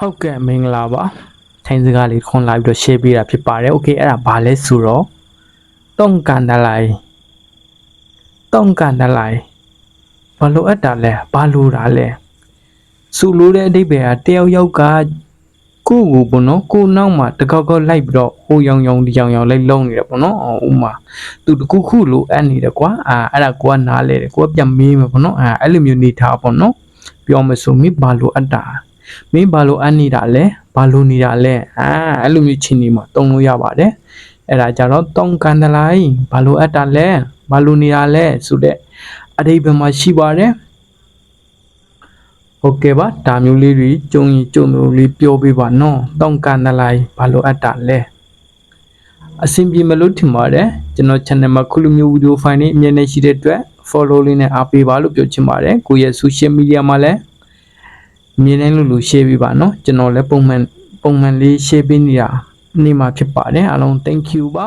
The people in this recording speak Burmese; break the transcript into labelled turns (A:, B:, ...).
A: ဟုတ်ကဲ့မင်္ဂလာပါထိုင်းစကားလေးခွန်လာပြီးတော့ share ပေးတာဖြစ်ပါတယ် okay အဲ့ဒါဘာလဲဆိုတော့တုံကန်တလိုက်တုံကန်တလိုက်ဘာလို့အပ်တာလဲဘာလို့တာလဲစူလို့တဲ့အတိတ်ပဲတယောက်ယောက်ကကိုကိုပေါ့နော်ကိုနောက်မှာတကောက်ကောက်လိုက်ပြီးတော့ဟိုရောင်ရောင်ဒီရောင်ရောင်လိုက်လုံးနေတယ်ပေါ့နော်ဥမာသူတခုခုလိုအပ်နေတယ်ကွာအာအဲ့ဒါကိုကနားလဲတယ်ကိုကပြန်မေးမယ်ပေါ့နော်အာအဲ့လိုမျိုးနေထားပေါ့နော်ပြောမဆိုမိဘာလို့အပ်တာ မင်းဘာလို့အပ်နေတာလဲဘာလို့နေတာလဲအာအဲ့လိုမျိုးချင်းနေမှာတုံလို့ရပါတယ်အဲ့ဒါကြတော့တုံကန်တလိုက်ဘာလို့အပ်တာလဲဘာလို့နေတာလဲဆိုတဲ့အဓိပ္ပာယ်မှာရှိပါတယ်โอเคပါဒါမျိုးလေးတွေကြုံရင်ကြုံမျိုးလေးပြောပေးပါနော်တုံကန်တလိုက်ဘာလို့အပ်တာလဲအဆင်ပြေမလို့ထင်ပါတယ်ကျွန်တော် channel မှာခုလိုမျိုးဗီဒီယိုဖိုင်လေးအမြဲတမ်းရှိတဲ့အတွက် follow လေးနဲ့အားပေးပါလို့ပြောချင်ပါတယ်ကိုယ့်ရဲ့ social media မှာလည်း အမြင်တိုင်းလို့လို့ share ပေးပါနော်ကျွန်တော်လည်းပုံမှန်ပုံမှန်လေး share ပေးနေတာနေ့မှာဖြစ်ပါတယ်အားလုံး thank you ပါ